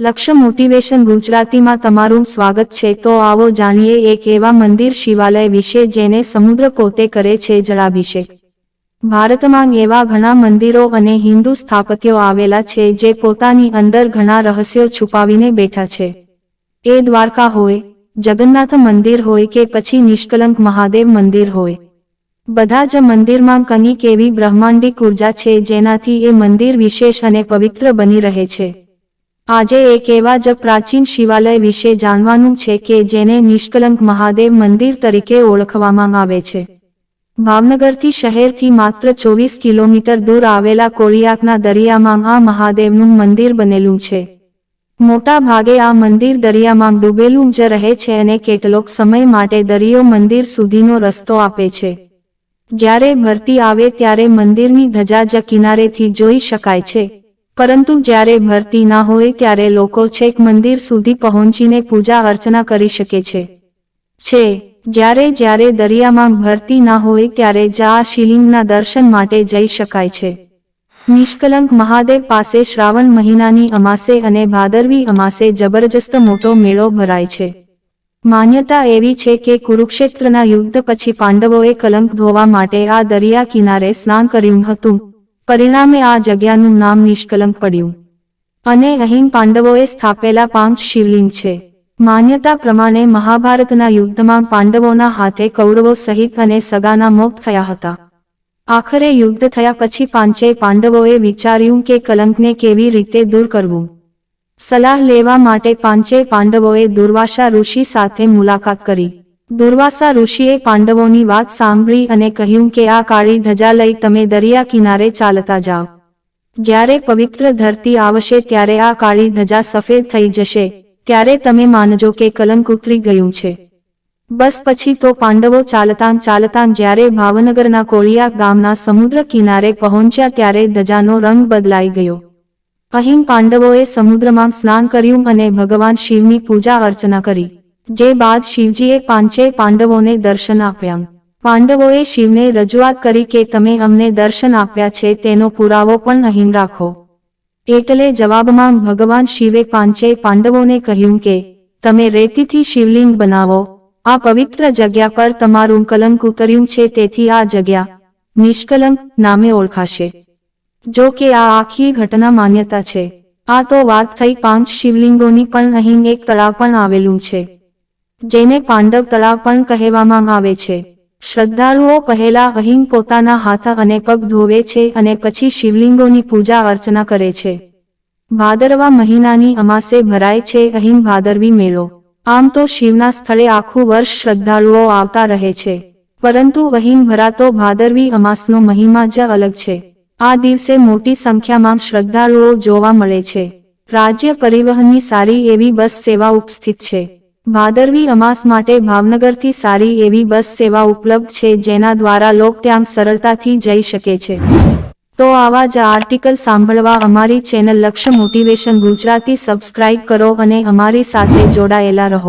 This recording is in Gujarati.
લક્ષ્ય મોટિવેશન ગુજરાતીમાં તમારું સ્વાગત છે. તો આવો જાણીએ, એક એવા મંદિર શિવાલય વિશે જેને સમુદ્ર પોતે કરે છે જળાભિષેક. ભારતમાં એવા ઘણા મંદિરો અને હિન્દુ સ્થાપત્યો આવેલા છે જે પોતાની અંદર ઘણા રહસ્યો છુપાવીને બેઠા છે. એ દ્વારકા હોય, જગન્નાથ મંદિર હોય કે પછી નિષ્કલંક મહાદેવ મંદિર હોય. બધા જ મંદિરમાં કંઈક એવી બ્રહ્માંડિક ઊર્જા છે જેનાથી એ મંદિર વિશેષ અને પવિત્ર બની રહે છે. આજે એક એવા જ પ્રાચીન શિવાલય વિશે જાણવાનું છે કે જેને નિષ્કલંક મહાદેવ મંદિર તરીકે ઓળખવામાં આવે છે. ભાવનગરથી શહેરથી માત્ર ચોવીસ કિલોમીટર દૂર આવેલા કોળિયાકના દરિયામાં આ મહાદેવનું મંદિર બનેલું છે. મોટા ભાગે આ મંદિર દરિયામાં ડૂબેલું જ રહે છે અને કેટલોક સમય માટે દરિયો મંદિર સુધીનો રસ્તો આપે છે. જ્યારે ભરતી આવે ત્યારે મંદિરની ધજા જ કિનારેથી જોઈ શકાય છે. પરંતુ જ્યારે ભરતી ના હોય ત્યારે લોકો છેક મંદિર સુધી પહોંચીને પૂજા અર્ચના કરી શકે છે. છે, જ્યારે જ્યારે દરિયામાં ભરતી ના હોય ત્યારે જ આ શિલિંગના દર્શન માટે જઈ શકાય છે. નિષ્કલંક મહાદેવ પાસે શ્રાવણ મહિનાની અમાસે અને ભાદરવી અમાસે જબરજસ્ત મોટો મેળો ભરાય છે. માન્યતા એવી છે કે કુરુક્ષેત્રના યુદ્ધ પછી પાંડવોએ કલંક ધોવા માટે આ દરિયા કિનારે સ્નાન કર્યું હતું. પરિણામે આ જગ્યાનું નામ નિષ્કલંક પડ્યું. અને અહીં પાંડવોએ સ્થાપેલા પાંચ શિવલિંગ છે. માન્યતા પ્રમાણે મહાભારતના યુદ્ધમાં પાંડવોના હાથે કૌરવો સહિત અને સગાના મોત થયા હતા. આખરે યુદ્ધ થયા પછી પાંચેય પાંડવોએ વિચાર્યું કે કલંકને કેવી રીતે દૂર કરવું. સલાહ લેવા માટે પાંચેય પાંડવોએ દુર્વાસા ઋષિ સાથે મુલાકાત કરી. દુર્વાસા ઋષિએ પાંડવોની વાત સાંભળી અને કહ્યું કે આ કાળી ધજા લઈ તમે દરિયા કિનારે ચાલતા જાઓ. જ્યારે પવિત્ર ધરતી આવશે ત્યારે આ કાળી ધજા સફેદ થઈ જશે, ત્યારે તમે માનજો કે કલંક ઉતરી ગયું છે. બસ પછી તો પાંડવો ચાલતાં ચાલતાં જ્યારે ભાવનગરના કોળિયા ગામના સમુદ્ર કિનારે પહોંચ્યા ત્યારે ધજાનો રંગ બદલાઈ ગયો. અહીં પાંડવોએ સમુદ્રમાં સ્નાન કર્યું અને ભગવાન શિવની પૂજા અર્ચના કરી. જે બાદ શિવજીએ પાંચેય પાંડવોને દર્શન આપ્યા. પાંડવોએ શિવને રજૂઆત કરી કે તમે અમને દર્શન આપ્યા છે, તેનો પુરાવો પણ અહીં રાખો. એટલે જવાબમાં ભગવાન શિવે પાંચેય પાંડવોને કહ્યું કે, તમે રેતીથી શિવલિંગ બનાવો. આ પવિત્ર જગ્યા પર તમારું કલંક ઉતર્યું છે, તેથી આ જગ્યા નિષ્કલંક નામે ઓળખાશે. જો કે આ આખી ઘટના માન્યતા છે. આ તો વાત થઈ પાંચ શિવલિંગોની પણ અહીં એક તળાવ પણ આવેલું છે. જેને પાંડવ તળાવ પણ કહેવામાં આવે છે. શ્રદ્ધાળુઓ પહેલા અહીં પોતાના હાથ અને પગ ધોવે છે અને પછી શિવલિંગોની પૂજા અર્ચના કરે છે. ભાદરવા મહિનાની અમાસે ભરાય છે અહીં ભાદરવી મેળો. આમ તો શિવના સ્થળે આખું વર્ષ શ્રદ્ધાળુઓ આવતા રહે છે. પરંતુ અહીં ભરાતો ભાદરવી અમાસનો મહિમા જ અલગ છે. આ દિવસે મોટી સંખ્યામાં શ્રદ્ધાળુઓ જોવા મળે છે. રાજ્ય પરિવહનની સારી એવી બસ સેવા ઉપસ્થિત છે. ભાદરવી અમાસ માટે ભાવનગરથી સારી એવી બસ સેવા ઉપલબ્ધ છે જેના દ્વારા લોક ત્યાં સરળતાથી જઈ શકે છે. તો આવા જ આર્ટિકલ સાંભળવા અમારી ચેનલ લક્ષ્ય મોટિવેશન ગુજરાતી સબસ્ક્રાઇબ કરો અને અમારી સાથે જોડાયેલા રહો.